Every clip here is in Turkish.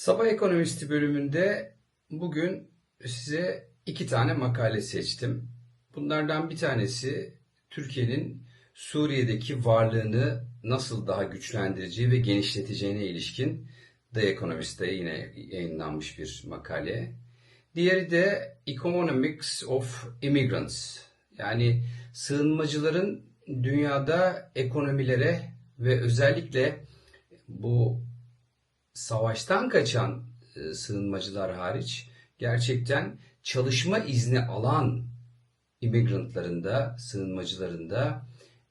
Sabah Ekonomisti bölümünde bugün size iki tane makale seçtim. Bunlardan bir tanesi Türkiye'nin Suriye'deki varlığını nasıl daha güçlendireceği ve genişleteceğine ilişkin The Economist'te yine yayınlanmış bir makale. Diğeri de Economics of Immigrants. Yani sığınmacıların dünyada ekonomilere ve özellikle bu savaştan kaçan e, sığınmacılar hariç gerçekten çalışma izni alan immigrantların da sığınmacıların da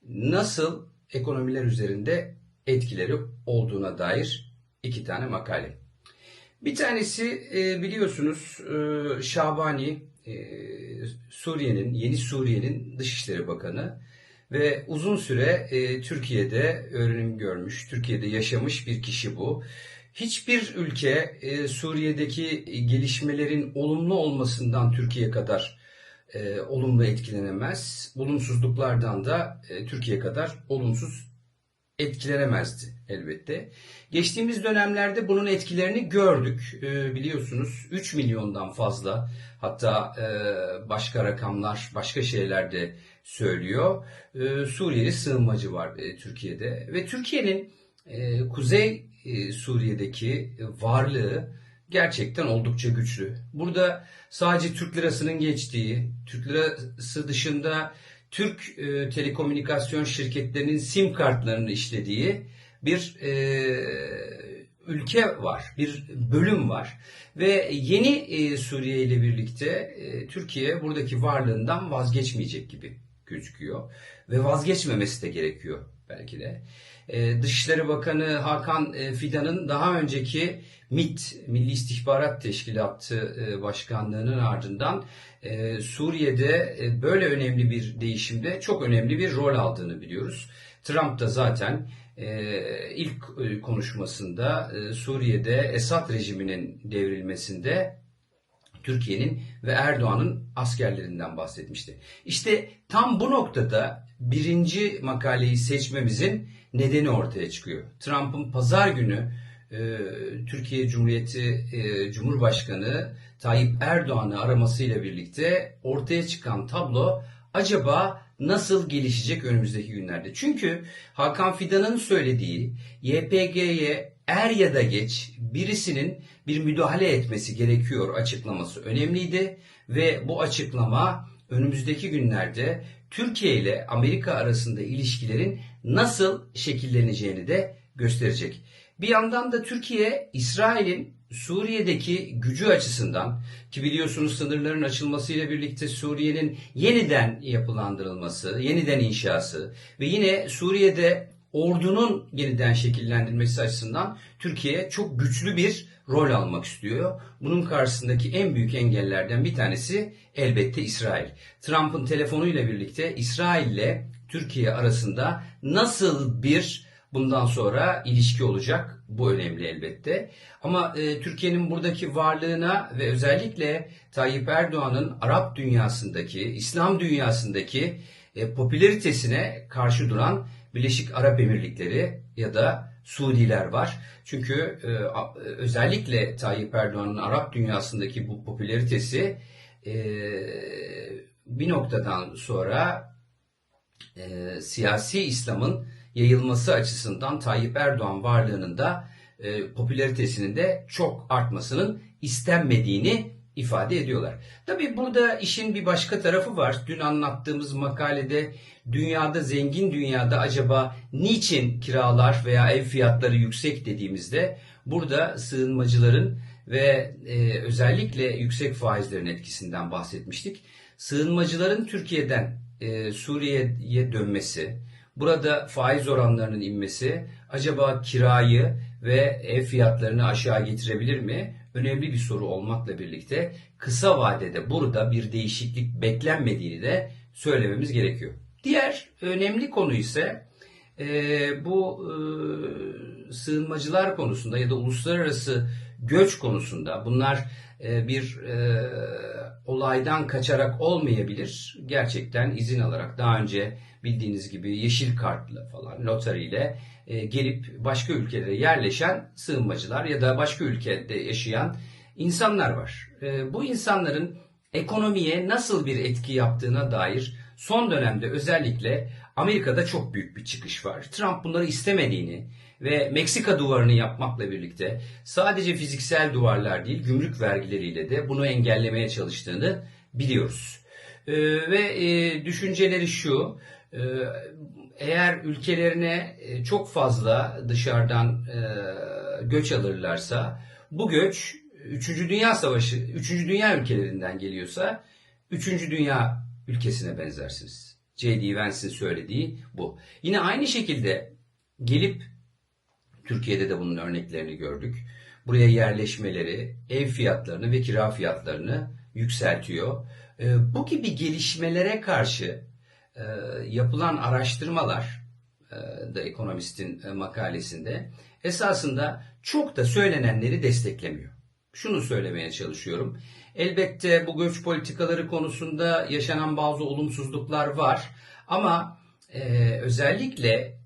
nasıl ekonomiler üzerinde etkileri olduğuna dair iki tane makale. Bir tanesi e, biliyorsunuz e, Şabani e, Suriye'nin yeni Suriye'nin Dışişleri Bakanı ve uzun süre e, Türkiye'de öğrenim görmüş, Türkiye'de yaşamış bir kişi bu. Hiçbir ülke e, Suriye'deki gelişmelerin olumlu olmasından Türkiye kadar e, olumlu etkilenemez. Olumsuzluklardan da e, Türkiye kadar olumsuz etkilenemezdi elbette. Geçtiğimiz dönemlerde bunun etkilerini gördük. E, biliyorsunuz 3 milyondan fazla hatta e, başka rakamlar başka şeyler de söylüyor. E, Suriyeli sığınmacı var e, Türkiye'de ve Türkiye'nin e, Kuzey e, Suriye'deki varlığı gerçekten oldukça güçlü. Burada sadece Türk lirasının geçtiği, Türk lirası dışında Türk e, telekomünikasyon şirketlerinin sim kartlarının işlediği bir e, ülke var, bir bölüm var. Ve yeni e, Suriye ile birlikte e, Türkiye buradaki varlığından vazgeçmeyecek gibi gözüküyor. Ve vazgeçmemesi de gerekiyor belki de. Ee, Dışişleri Bakanı Hakan e, Fidan'ın daha önceki MİT, Milli İstihbarat Teşkilatı e, Başkanlığı'nın ardından e, Suriye'de böyle önemli bir değişimde çok önemli bir rol aldığını biliyoruz. Trump da zaten ilk konuşmasında Suriye'de Esad rejiminin devrilmesinde Türkiye'nin ve Erdoğan'ın askerlerinden bahsetmişti. İşte tam bu noktada birinci makaleyi seçmemizin nedeni ortaya çıkıyor. Trump'ın pazar günü e, Türkiye Cumhuriyeti e, Cumhurbaşkanı Tayyip Erdoğan'ı aramasıyla birlikte ortaya çıkan tablo acaba nasıl gelişecek önümüzdeki günlerde? Çünkü Hakan Fidan'ın söylediği YPG'ye er ya da geç birisinin bir müdahale etmesi gerekiyor açıklaması önemliydi ve bu açıklama önümüzdeki günlerde Türkiye ile Amerika arasında ilişkilerin nasıl şekilleneceğini de gösterecek. Bir yandan da Türkiye, İsrail'in Suriye'deki gücü açısından ki biliyorsunuz sınırların açılmasıyla birlikte Suriye'nin yeniden yapılandırılması, yeniden inşası ve yine Suriye'de ordunun yeniden şekillendirilmesi açısından Türkiye çok güçlü bir rol almak istiyor. Bunun karşısındaki en büyük engellerden bir tanesi elbette İsrail. Trump'ın telefonuyla birlikte İsrail ile Türkiye arasında nasıl bir bundan sonra ilişki olacak? Bu önemli elbette. Ama e, Türkiye'nin buradaki varlığına ve özellikle Tayyip Erdoğan'ın Arap dünyasındaki, İslam dünyasındaki e, popülaritesine karşı duran Birleşik Arap Emirlikleri ya da Suudiler var. Çünkü e, özellikle Tayyip Erdoğan'ın Arap dünyasındaki bu popülaritesi e, bir noktadan sonra e, siyasi İslam'ın yayılması açısından Tayyip Erdoğan varlığının da e, popülaritesinin de çok artmasının istenmediğini ifade ediyorlar. Tabi burada işin bir başka tarafı var. Dün anlattığımız makalede dünyada zengin dünyada acaba niçin kiralar veya ev fiyatları yüksek dediğimizde burada sığınmacıların ve e, özellikle yüksek faizlerin etkisinden bahsetmiştik. Sığınmacıların Türkiye'den e, Suriye'ye dönmesi, burada faiz oranlarının inmesi acaba kirayı ve ev fiyatlarını aşağı getirebilir mi? Önemli bir soru olmakla birlikte kısa vadede burada bir değişiklik beklenmediğini de söylememiz gerekiyor. Diğer önemli konu ise e, bu e, sığınmacılar konusunda ya da uluslararası göç konusunda bunlar e, bir e, olaydan kaçarak olmayabilir. Gerçekten izin alarak daha önce bildiğiniz gibi yeşil kartla falan loteriyle e, gelip başka ülkelere yerleşen sığınmacılar ya da başka ülkede yaşayan insanlar var. E, bu insanların ekonomiye nasıl bir etki yaptığına dair son dönemde özellikle Amerika'da çok büyük bir çıkış var. Trump bunları istemediğini ve Meksika duvarını yapmakla birlikte sadece fiziksel duvarlar değil gümrük vergileriyle de bunu engellemeye çalıştığını biliyoruz. Ee, ve e, düşünceleri şu, e, eğer ülkelerine e, çok fazla dışarıdan e, göç alırlarsa bu göç 3. Dünya Savaşı, 3. Dünya ülkelerinden geliyorsa 3. Dünya ülkesine benzersiniz. J.D. Vance'in söylediği bu. Yine aynı şekilde gelip Türkiye'de de bunun örneklerini gördük. Buraya yerleşmeleri, ev fiyatlarını ve kira fiyatlarını yükseltiyor. E, bu gibi gelişmelere karşı e, yapılan araştırmalar e, da ekonomistin e, makalesinde esasında çok da söylenenleri desteklemiyor. Şunu söylemeye çalışıyorum. Elbette bu göç politikaları konusunda yaşanan bazı olumsuzluklar var ama e, özellikle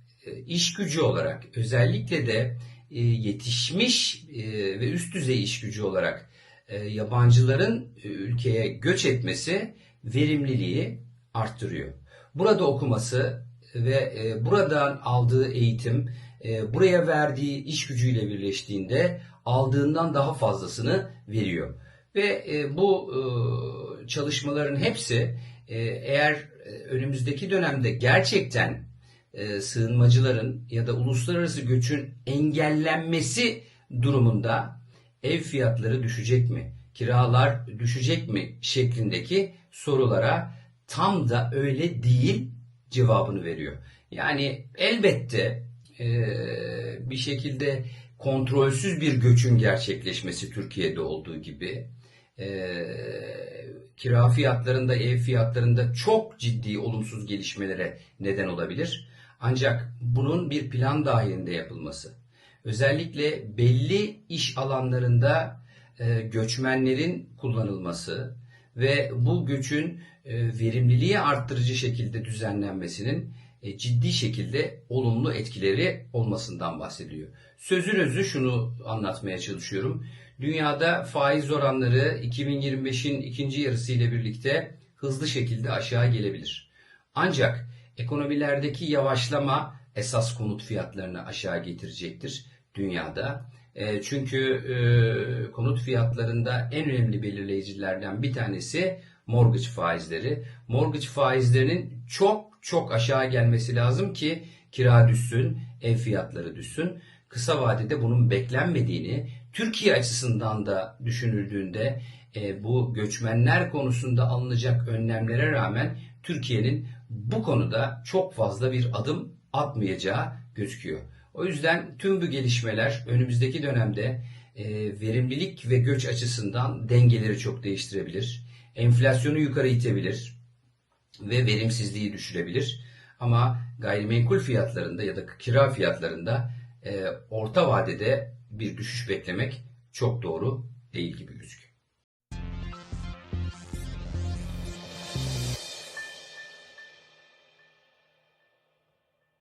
iş gücü olarak özellikle de e, yetişmiş e, ve üst düzey iş gücü olarak e, yabancıların e, ülkeye göç etmesi verimliliği arttırıyor. Burada okuması ve e, buradan aldığı eğitim e, buraya verdiği iş gücüyle birleştiğinde aldığından daha fazlasını veriyor. Ve e, bu e, çalışmaların hepsi e, eğer e, önümüzdeki dönemde gerçekten e, sığınmacıların ya da uluslararası göçün engellenmesi durumunda ev fiyatları düşecek mi? Kiralar düşecek mi? şeklindeki sorulara tam da öyle değil cevabını veriyor. Yani elbette e, bir şekilde kontrolsüz bir göçün gerçekleşmesi Türkiye'de olduğu gibi e, kira fiyatlarında, ev fiyatlarında çok ciddi olumsuz gelişmelere neden olabilir. Ancak bunun bir plan dahilinde yapılması, özellikle belli iş alanlarında e, göçmenlerin kullanılması ve bu göçün e, verimliliği arttırıcı şekilde düzenlenmesinin e, ciddi şekilde olumlu etkileri olmasından bahsediyor. Sözün özü şunu anlatmaya çalışıyorum. Dünyada faiz oranları 2025'in ikinci yarısı ile birlikte hızlı şekilde aşağı gelebilir. Ancak ekonomilerdeki yavaşlama esas konut fiyatlarını aşağı getirecektir dünyada. E, çünkü e, konut fiyatlarında en önemli belirleyicilerden bir tanesi mortgage faizleri. Mortgage faizlerinin çok çok aşağı gelmesi lazım ki kira düşsün, ev fiyatları düşsün. Kısa vadede bunun beklenmediğini, Türkiye açısından da düşünüldüğünde e, bu göçmenler konusunda alınacak önlemlere rağmen Türkiye'nin bu konuda çok fazla bir adım atmayacağı gözüküyor. O yüzden tüm bu gelişmeler önümüzdeki dönemde e, verimlilik ve göç açısından dengeleri çok değiştirebilir. Enflasyonu yukarı itebilir ve verimsizliği düşürebilir. Ama gayrimenkul fiyatlarında ya da kira fiyatlarında e, orta vadede bir düşüş beklemek çok doğru değil gibi gözüküyor.